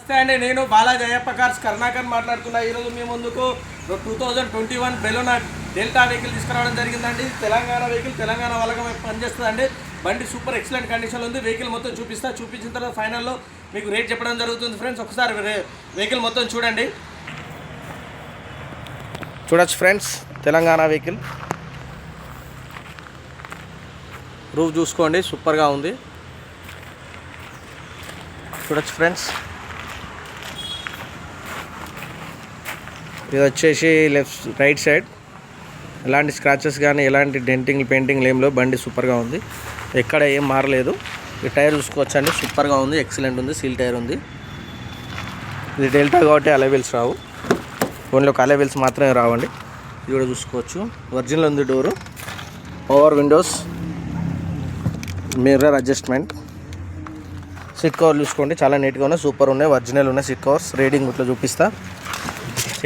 నమస్తే అండి నేను బాలాజీ అయ్యప్ప కార్స్ కరుణాకర్ మాట్లాడుతున్నా. ఈరోజు మీ ముందుకు two thousand twenty one Baleno Delta vehicle తీసుకురావడం జరిగిందండి. తెలంగాణ వెహికల్ తెలంగాణ వాళ్ళకి పనిచేస్తుందండి. బండి సూపర్ ఎక్సలెంట్ కండిషన్లో ఉంది. వెహికల్ మొత్తం చూపిస్తా. చూపించిన తర్వాత ఫైనల్లో మీకు రేట్ చెప్పడం జరుగుతుంది ఫ్రెండ్స్. ఒకసారి రే- వెహికల్ మొత్తం చూడండి. చూడొచ్చు ఫ్రెండ్స్ తెలంగాణ వెహికల్. రూఫ్ చూసుకోండి సూపర్గా ఉంది. చూడొచ్చు ఫ్రెండ్స్. ఇది వచ్చేసి లెఫ్ట్ రైట్ సైడ్. ఎలాంటి స్క్రాచెస్ కానీ ఎలాంటి డెంటింగ్ పెయింటింగ్ లేంలో బండి సూపర్గా ఉంది. ఎక్కడ ఏం మారలేదు. ఈ టైర్ చూసుకోవచ్చండి. సూపర్గా ఉంది. ఎక్సలెంట్ ఉంది. సీల్ టైర్ ఉంది. ఇది డెల్టా కాబట్టి అలవెల్స్ రావు. ఓన్లీ ఒక అలవెల్స్ మాత్రమే రావండి. ఇది కూడా చూసుకోవచ్చు. ఒరిజినల్ ఉంది door. Power windows. Mirror adjustment. Seat cover చూసుకోండి. చాలా నీట్గా ఉన్నాయి. సూపర్ ఉన్నాయి. ఒరిజినల్ ఉన్నాయి. Seat covers. రేటింగ్ ఇట్లా చూపిస్తా.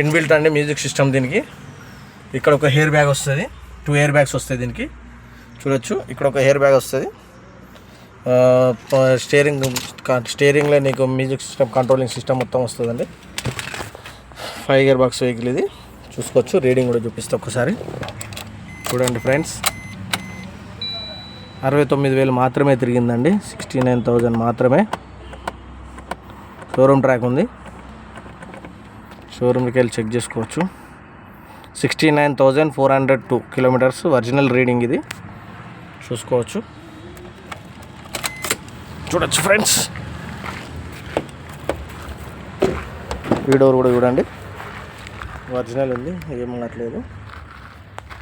ఇన్బిల్ట్ అండి మ్యూజిక్ సిస్టమ్ దీనికి. ఇక్కడ ఒక హెయిర్ బ్యాగ్ వస్తుంది. టూ హెయిర్ బ్యాగ్స్ వస్తాయి దీనికి. చూడొచ్చు. ఇక్కడ ఒక హెయిర్ బ్యాగ్ వస్తుంది. స్టీరింగ్ స్టీరింగ్లో నీకు మ్యూజిక్ సిస్టమ్ కంట్రోలింగ్ సిస్టమ్ మొత్తం వస్తుందండి. ఫైవ్ ఇయర్ బాక్స్ వెహికల్ ఇది. చూసుకోవచ్చు. రీడింగ్ కూడా చూపిస్తా ఒకసారి చూడండి ఫ్రెండ్స్. అరవై తొమ్మిది వేలు మాత్రమే తిరిగిందండి. సిక్స్టీ నైన్ థౌజండ్ మాత్రమే. షోరూమ్ ట్రాక్ ఉంది. షోరూమ్కి వెళ్ళి చెక్ చేసుకోవచ్చు. Sixty nine thousand four hundred two kilometres original reading ఇది. చూసుకోవచ్చు. చూడొచ్చు ఫ్రెండ్స్. ఈ డోర్ కూడా చూడండి. ఒరిజినల్ ఉంది. ఏం అనట్లేదు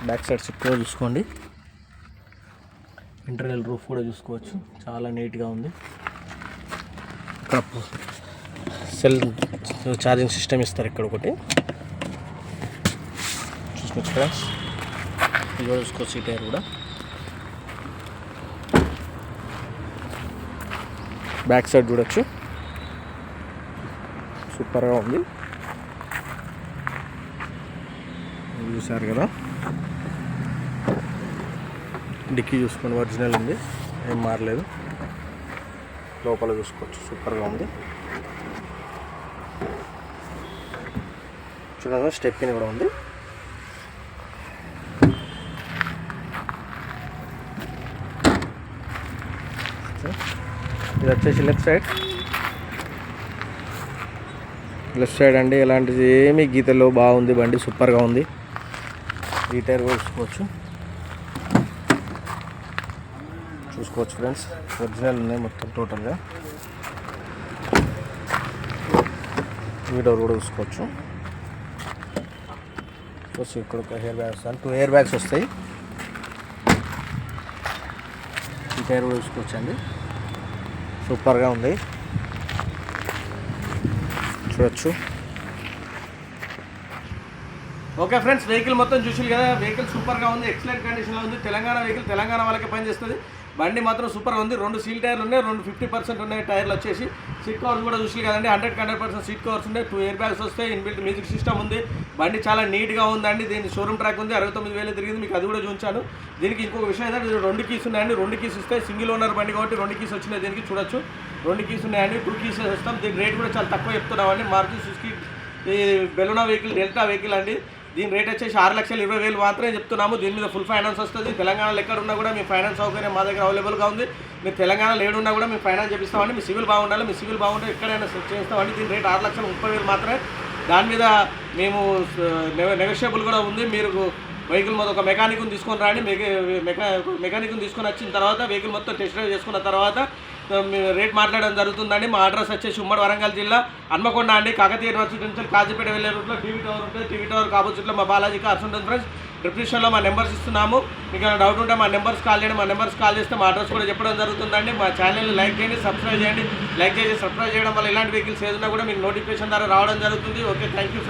బ్యాక్ సైడ్ సిట్ కూడా చూసుకోండి. ఇంటర్నల్ రూఫ్ కూడా చూసుకోవచ్చు. చాలా నీట్గా ఉంది. ఇక్కడ సెల్ ఛార్జింగ్ సిస్టమ్ ఇస్తారు ఇక్కడ ఒకటి. చూసుకోవచ్చు ఫ్రెండ్స్. ఇది కూడా చూసుకోవచ్చు ఈ టైర్ కూడా. బ్యాక్ సైడ్ చూడొచ్చు. సూపర్గా ఉంది. చూసారు కదా. డిక్కీ చూసుకొని ఒరిజినల్ ఉంది. ఏం మారలేదు. లోపల చూసుకోవచ్చు సూపర్గా ఉంది. చూడగా స్టెప్ కూడా ఉంది. ఇది వచ్చేసి లెఫ్ట్ సైడ్ లెఫ్ట్ సైడ్ అండి ఎలాంటిది ఏమీ గీతలో బాగుంది బండి సూపర్గా ఉంది. ఈ టైర్ కూడా చూసుకోవచ్చు. చూసుకోవచ్చు ఫ్రెండ్స్ ఒరిజినల్ ఉన్నాయి మొత్తం టోటల్గా. ఈ డోర్ కూడా చూసుకోవచ్చు. వచ్చి ఇక్కడ ఒక హెయిర్ బ్యాగ్స్ వస్తాయి టూ హెయిర్ బ్యాగ్స్ వస్తాయి. ఈ టైర్ కూడా చూసుకోవచ్చు అండి సూపర్గా ఉంది. చూడొచ్చు. ఓకే ఫ్రెండ్స్ వెహికల్ మొత్తం చూసి కదా వెహికల్ సూపర్గా ఉంది ఎక్సలెంట్ కండిషన్లో ఉంది. తెలంగాణ వెహికల్ తెలంగాణ వాళ్ళకి పనిచేస్తుంది. బండి మాత్రం సూపర్ ఉంది. రెండు సీల్ టైర్లు ఉన్నాయి రెండు ఫిఫ్టీ పర్సెంట్ ఉన్నాయి టైర్లు వచ్చేసి. సీట్ కవర్స్ కూడా చూసి కదండి hundred hundred percent seat covers ఉన్నాయి. టూ ఇయర్ బ్యాగ్స్ వస్తాయి ఇన్బిల్ట్ మ్యూజిక్ సిస్టమ్ ఉంది. బండి చాలా నీట్గా ఉందండి. దీని షోరూమ్ ట్రాక్ ఉంది అరవై తొమ్మిది వేలు తిరిగింది మీకు అది కూడా చూపించాను. దీనికి ఇంకొక విషయం ఏంటంటే రెండు కీస్ ఉన్నాయండి. రెండు కీస్ వస్తాయి సింగిల్ ఓనర్ బండి కాబట్టి రెండు కీస్ వచ్చినాయి దీనికి చూడొచ్చు. రెండు కీస్ ఉన్నాయండి టూ కీస్ ఇస్తాం దీని రేట్ కూడా చాలా తక్కువ చెప్తున్నామండి. మారుతి సుస్కి ఈ బెలోనా వెహికల్ డెల్టా వెహికల్ అండి. దీని రేట్ వచ్చేసి ఆరు లక్షల ఇరవై వేలు మాత్రమే చెప్తున్నాము. దీని మీద ఫుల్ ఫైనాన్స్ వస్తుంది. తెలంగాణలో ఎక్కడున్నా కూడా మీ ఫైనాన్స్ సౌకర్యం మా దగ్గర అవైలబుల్గా ఉంది. మీరు తెలంగాణలో ఏడున్నా కూడా మీ ఫైనాన్స్ చేపిస్తామండి. మీ సివిల్ బాగుండాలి. మీ సివిల్ బాగుంటే ఎక్కడైనా సెట్ చేస్తామండి. దీని రేట్ ఆరు లక్షల ముప్పై వేలు మాత్రమే. దాని మీద మేము నెగోషియబుల్ కూడా ఉంది. మీరు వెహికల్ మొత్తం ఒక మెకానిక్ని తీసుకొని రాండి. మెకా మెకానిక్ని తీసుకొని వచ్చిన తర్వాత వెహికల్ మొత్తం టెస్ట్ డ్రైవ్ చేసుకున్న తర్వాత రేట్ మాట్లాడడం జరుగుతుందండి. మా అడ్రస్ వచ్చేసి ఉమ్మడి వరంగల్ జిల్లా హన్మకొండ అండి. కాకతీయ యూనివర్సిటీ నుంచి కాజీపేట వెళ్ళే రూట్లో టీవీ టవర్ ఉంటుంది. టీవీ టవర్ ఆపోజిట్లో మా బాలాజీ కార్స్ ఉంటుంది ఫ్రెండ్స్. డిస్క్రిప్షన్లో మా నెంబర్స్ ఇస్తున్నాము. మీకు డౌట్ ఉంటే మా నెంబర్స్ కాల్ చేయండి. మా నెంబర్స్ కాల్ చేస్తే మా అడ్రస్ కూడా చెప్పడం జరుగుతుందండి. మా ఛానల్ని లైక్ చేయండి సబ్స్క్రైబ్ చేయండి. లైక్ చేసి సబ్స్క్రైబ్ చేయడం వల్ల ఇలాంటి వెహికల్స్ ఏదైనా కూడా మీకు నోటిఫికేషన్ ద్వారా రావడం జరుగుతుంది. Okay thank you